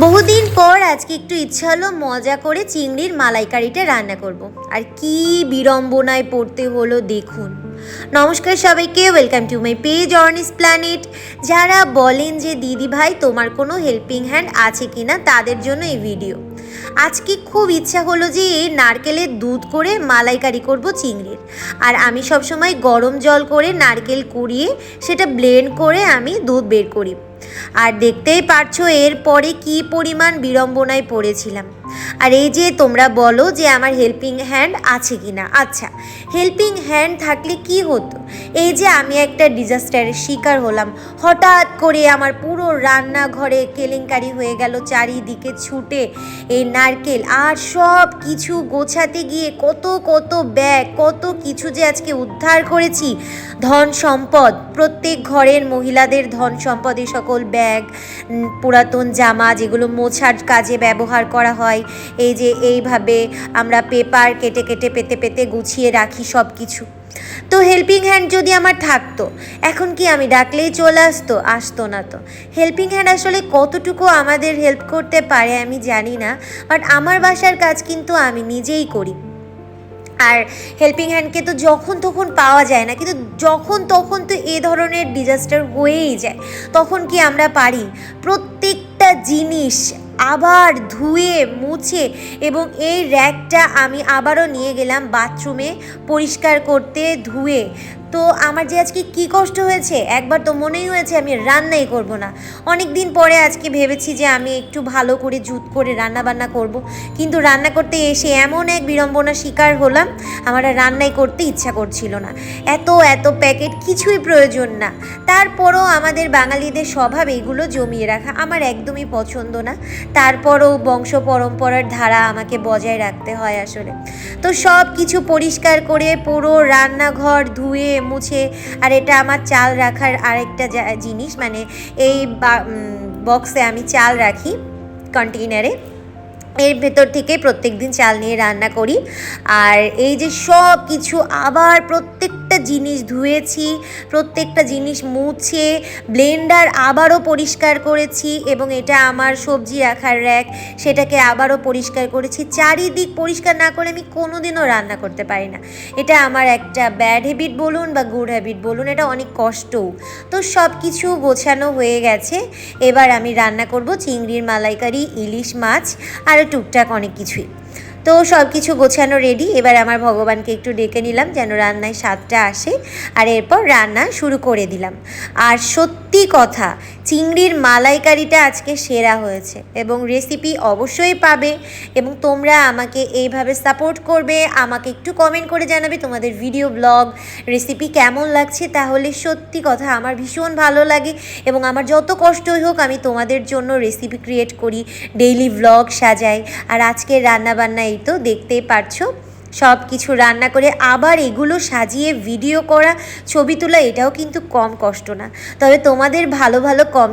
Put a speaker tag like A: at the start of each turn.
A: বহুদিন পর আজকে একটু ইচ্ছা হলো মজা করে চিংড়ির মালাইকারিটা রান্না করব। আর কি বিড়ম্বনায় পড়তে হলো দেখুন। নমস্কার সবাইকে welcome to my page Orni's Planet যারা বলেন যে, দিদি ভাই, তোমার কোনো হেল্পিং হ্যান্ড আছে কি না তাদের জন্য এই ভিডিও আজকে খুব ইচ্ছা হলো যে, নারকেলের দুধ করে মালাইকারি করব চিংড়ির। আর আমি সবসময় গরম জল করে নারকেল কুড়িয়ে, সেটা ব্লেন্ড করে আমি দুধ বের করি। আর দেখতেই পারছ এরপরে কি পরিমাণ বিড়ম্বনায় পড়েছিলাম। আর এই যে তোমরা বলো যে আমার হেল্পিং হ্যান্ড আছে কি না আচ্ছা হেল্পিং হ্যান্ড থাকলে কি হতো? এই যে আমি একটা ডিজাস্টারের শিকার হলাম। হঠাৎ করে আমার পুরো রান্নাঘরে কেলেঙ্কারি হয়ে গেল, চারিদিকে ছুটে এই নারকেল আর সব কিছু গোছাতে গিয়ে কত কত ব্যাগ, কত কিছু যে আজকে উদ্ধার করেছি। ধন সম্পদ, প্রত্যেক ঘরের মহিলাদের ধন সম্পদ এই সকল ব্যাগ পুরাতন জামা যেগুলো মোছার কাজে ব্যবহার করা হয়, এই যে এইভাবে আমরা পেপার কেটে কেটে পেতে পেতে গুছিয়ে রাখি সব কিছু তো হেল্পিং হ্যান্ড যদি আমার থাকতো, এখন কি আমি ডাকলেই চলে আসতো? আসতো না তো। হেল্পিং হ্যান্ড আসলে কতটুকু আমাদের হেল্প করতে পারে আমি জানি না বাট আমার বাসার কাজ কিন্তু আমি নিজেই করি। আর হেল্পিং হ্যান্ডকে তো যখন তখন পাওয়া যায় না। কিন্তু যখন তখন তো এ ধরনের ডিজাস্টার হয়েই যায়। তখন কি আমরা পারি? প্রত্যেকটা জিনিস আবার ধুয়ে, মুছে এবং এই র্যাকটা আমি আবারও নিয়ে গেলাম বাথরুমে পরিষ্কার করতে, ধুয়ে। তো আমার যে আজকে কি কষ্ট হয়েছে, একবার তো মনেই হয়েছে আমি রান্নাই করব না। অনেক দিন পরে আজকে ভেবেছি যে আমি একটু ভালো করে জুত করে রান্না বান্না করব। কিন্তু রান্না করতে এসে এমন এক বিড়ম্বনা শিকার হলাম, আমার রান্নাই করতে ইচ্ছা করছিল না। এত এত প্যাকেট কিছুই প্রয়োজন না। তারপরও আমাদের বাঙালিদের স্বভাব এগুলো জমিয়ে রাখা আমার একদমই পছন্দ না। তারপরও বংশ পরম্পরার ধারা আমাকে বজায় রাখতে হয় আসলে। তো সব কিছু পরিষ্কার করে পুরো রান্নাঘর ধুয়ে মুছে। আর এটা আমার চাল রাখার আরেকটা জিনিস মানে এই বক্সে আমি চাল রাখি কন্টেইনারে এর ভেতর থেকে প্রত্যেক দিন চাল নিয়ে রান্না করি। আর এই যে সব কিছু আবার প্রত্যেকটা জিনিস ধুয়েছি, প্রত্যেকটা জিনিস মুছে, ব্লেন্ডার আবারও পরিষ্কার করেছি এবং এটা আমার সবজি রাখার র্যাক, সেটাকে আবারও পরিষ্কার করেছি। চারিদিক পরিষ্কার না করে আমি কোনো দিনও রান্না করতে পারি না। এটা আমার একটা ব্যাড হ্যাবিট বলুন বা গুড হ্যাবিট বলুন, এটা অনেক কষ্টও। তো সব কিছু গোছানো হয়ে গেছে। এবার আমি রান্না করব চিংড়ির মালাইকারি, ইলিশ মাছ। আর টুকটাক অনেক কিছুই। তো সব কিছু গোছানো রেডি এবার আমার ভগবানকে একটু ডেকে নিলাম যেন রান্নায় স্বাদটা আসে। আর এরপর রান্না শুরু করে দিলাম। আর সত্যি কথা, চিংড়ির মালাইকারিটা আজকে সেরা হয়েছে এবং রেসিপি অবশ্যই পাবে এবং তোমরা আমাকে এইভাবে সাপোর্ট করবে, আমাকে একটু কমেন্ট করে জানাবে তোমাদের ভিডিও ব্লগ রেসিপি কেমন লাগছে, তাহলে সত্যি কথা আমার ভীষণ ভালো লাগে এবং আমার যত কষ্টই হোক আমি তোমাদের জন্য রেসিপি ক্রিয়েট করি ডেইলি ব্লগ সাজাই, আর আজকে রান্না বান্না এই তো, দেখতেই পারছ। সব কিছু রান্না করে আবার এগুলো সাজিয়ে ভিডিও করা, ছবি তোলা, এটাও কিন্তু কম কষ্ট না। তবে তোমাদের ভালো ভালো কমেন্ট